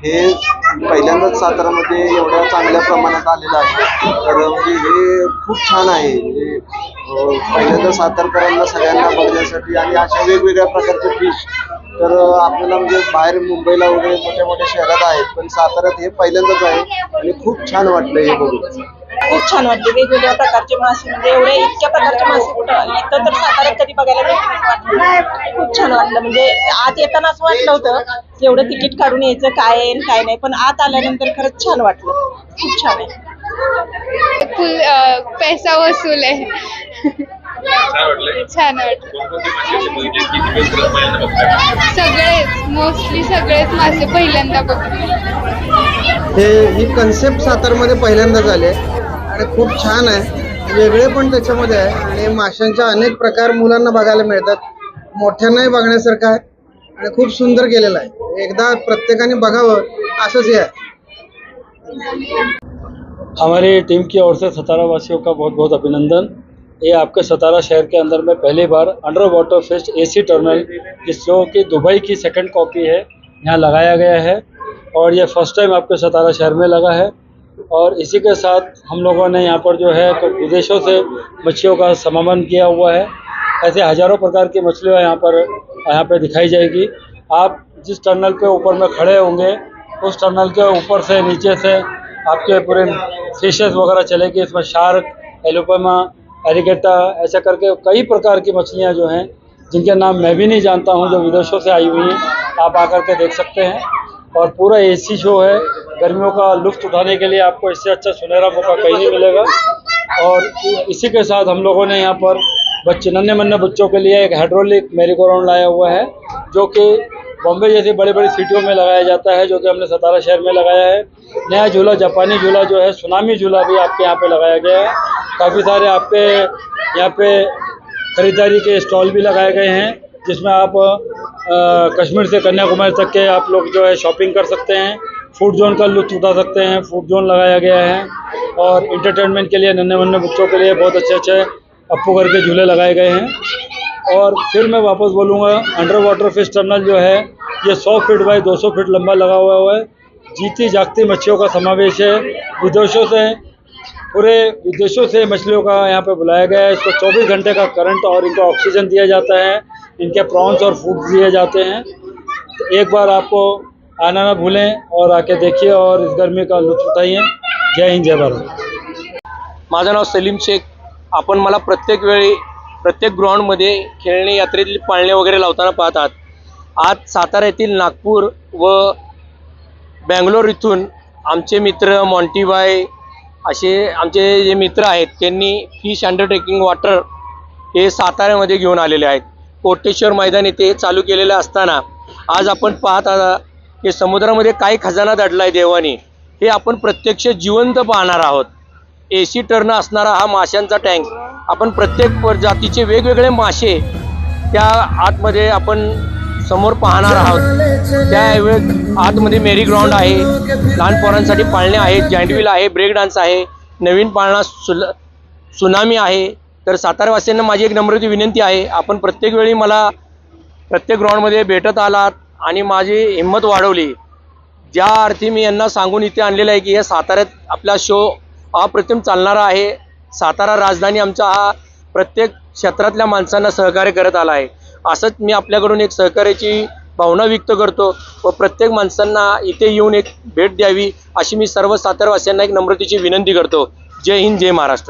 हे पहिल्यांदाच सातारामध्ये एवढ्या चांगल्या प्रमाणात आलेलं आहे. तर म्हणजे हे खूप छान आहे. म्हणजे पहिल्यांदा सातारकरांना सगळ्यांना बघण्यासाठी आणि अशा वेगवेगळ्या प्रकारचे फिश तर आपल्याला म्हणजे बाहेर मुंबईला वगैरे मोठ्या मोठ्या शहरात आहेत पण साताऱ्यात हे पहिल्यांदाच आहे आणि खूप छान वाटलं हे बघून. खूप छान वाटले. वेगवेगळ्या प्रकारचे मासे म्हणजे एवढ्या इतक्या प्रकारचे मासे कुठं इथं तर बघायला भेटलं. खूप छान वाटलं. म्हणजे आत येताना असं वाटलं होतं की एवढं तिकीट काढून यायचं काय आहे आणि काय नाही. पण आत आल्यानंतर खरंच छान वाटलं. खूप छान आहे. फुल पैसा वसूल आहे. छान वाटलं. पहिल्यांदा बघताय सगळेच मोस्टली सगळेच मासे पहिल्यांदा बघतो हे ही कन्सेप्ट सातारमध्ये पहिल्यांदाच आले आणि खूप छान आहे. वेगळे पण त्याच्यामध्ये आहे. अनेक प्रकार मुलांना बघायला मिळतात. मोठ्यांनाही बघण्यासारखं आहे आणि खूप सुंदर केलेलं आहे. एकदा प्रत्येकाने बघावं असंच हे हमारी टीम की ओर से सतारा वासियों का बहुत बहुत अभिनंदन. ये आपके सतारा शहर के अंदर में पहली बार under water fest AC terminal जिसको कि दुबई की सेकंड कॉपी है, यहाँ लगाया गया है और ये फ़र्स्ट टाइम आपके सतारा शहर में लगा है। और इसी के साथ हम लोगों ने यहाँ पर जो है विदेशों से मच्छियों का समागम किया हुआ है। ऐसे हज़ारों प्रकार की मछलियाँ यहाँ पर यहाँ पर दिखाई जाएगी। आप जिस टनल के ऊपर में खड़े होंगे, उस टनल के ऊपर से नीचे से आपके पूरे फिशेस वगैरह चलेगी। इसमें शार्क एलोपमा एरिगेटा ऐसा करके कई प्रकार की मछलियाँ जो हैं, जिनके नाम मैं भी नहीं जानता हूँ, जो विदेशों से आई हुई हैं, आप आकर के देख सकते हैं। और पूरा एसी शो है गर्मियों का लुत्फ उठाने के लिए आपको इससे अच्छा सुनहरा मौका कहीं नहीं मिलेगा। और इसी के साथ हम लोगों ने यहाँ पर बच्चे नन्हे मन्ने बच्चों के लिए एक हाइड्रोलिक मेरी लाया हुआ है जो कि बॉम्बे जैसी बड़ी बड़ी सिटियों में लगाया जाता है जो कि हमने सतारा शहर में लगाया है। नया झूला जापानी झूला जो है सुनामी झूला भी आपके यहाँ पे लगाया गया है। काफ़ी सारे आपके यहाँ पे खरीदारी के स्टॉल भी लगाए गए हैं जिसमें आप अ, कश्मीर से कन्याकुमारी तक के आप लोग जो है शॉपिंग कर सकते हैं। फ़ूड जोन का लुत्फ उठा सकते हैं, फ़ूड जोन लगाया गया है और इंटरटेनमेंट के लिए नन्हे मुन्ने बच्चों के लिए बहुत अच्छे अच्छे अप्पू घर के झूले लगाए गए हैं। और फिर मैं वापस बोलूँगा अंडर वाटर फ़िश टनल जो है, ये 100 फीट बाई 200 फीट लंबा लगा हुआ हुआ है। जीती जागती मछलियों का समावेश है। विदेशों से, पूरे विदेशों से मछलियों का यहाँ पे बुलाया गया है। इसको 24 घंटे का करंट और इनको ऑक्सीजन दिया जाता है। इनके प्रॉन्स और फ़ूड दिए जाते हैं। तो एक बार आपको आना ना भूलें और आके देखिए और इस गर्मी का लुत्फ उठाइए। जय हिंद जय भारत। माझं नाव सलीम शेख. आपण मला प्रत्येक वेळी प्रत्येक ग्राउंडमध्ये खेळणे यात्रेतील पाळणे वगैरे लावताना पाहतात. आज सातारा येथील नागपूर व बँगलोर इथून आमचे मित्र मॉन्टीबाय असे आमचे जे मित्र आहेत त्यांनी फिश अंडरटेकिंग वॉटर हे साताऱ्यामध्ये घेऊन आलेले आहेत. कोटेश्वर मैदान येथे चालू केलेलं असताना आज आपण पाहत आहात की समुद्रामध्ये काय खजाना दडला आहे देवाने हे आपण प्रत्यक्ष जिवंत पाहणार आहोत. ए सी टर्न असणारा हा माशांचा टँक आपण प्रत्येक जातीचे वेगवेगळे मासे त्या आतमध्ये आपण समोर पाहणार आहोत. त्यावेळेस आतमध्ये मेरी ग्राउंड आहे. लहान पोरांसाठी पाळणे आहेत. जँडविल आहे. ब्रेक डान्स आहे. नवीन पाळणा सुल सुनामी आहे. तर सातारवासियांना माझी एक नम्रती विनंती आहे. आपण प्रत्येक वेळी मला प्रत्येक ग्राउंडमध्ये भेटत आलात. आणि माझी हिंमत वाढवली. ज्या अर्थी मी यांना सांगून इथे आणलेलं आहे की या साताऱ्यात आपला शो अप्रतिम चालणारा आहे. सातारा राजधानी आमचा हा प्रत्येक क्षेत्रातल्या माणसांना सहकार्य करत आला आहे. असंच मी आपल्याकडून एक सहकार्याची भावना व्यक्त करतो व प्रत्येक माणसांना इथे येऊन एक भेट द्यावी अशी मी सर्व सातारवासियांना एक नम्रतेची विनंती करतो. जय हिंद जय महाराष्ट्र.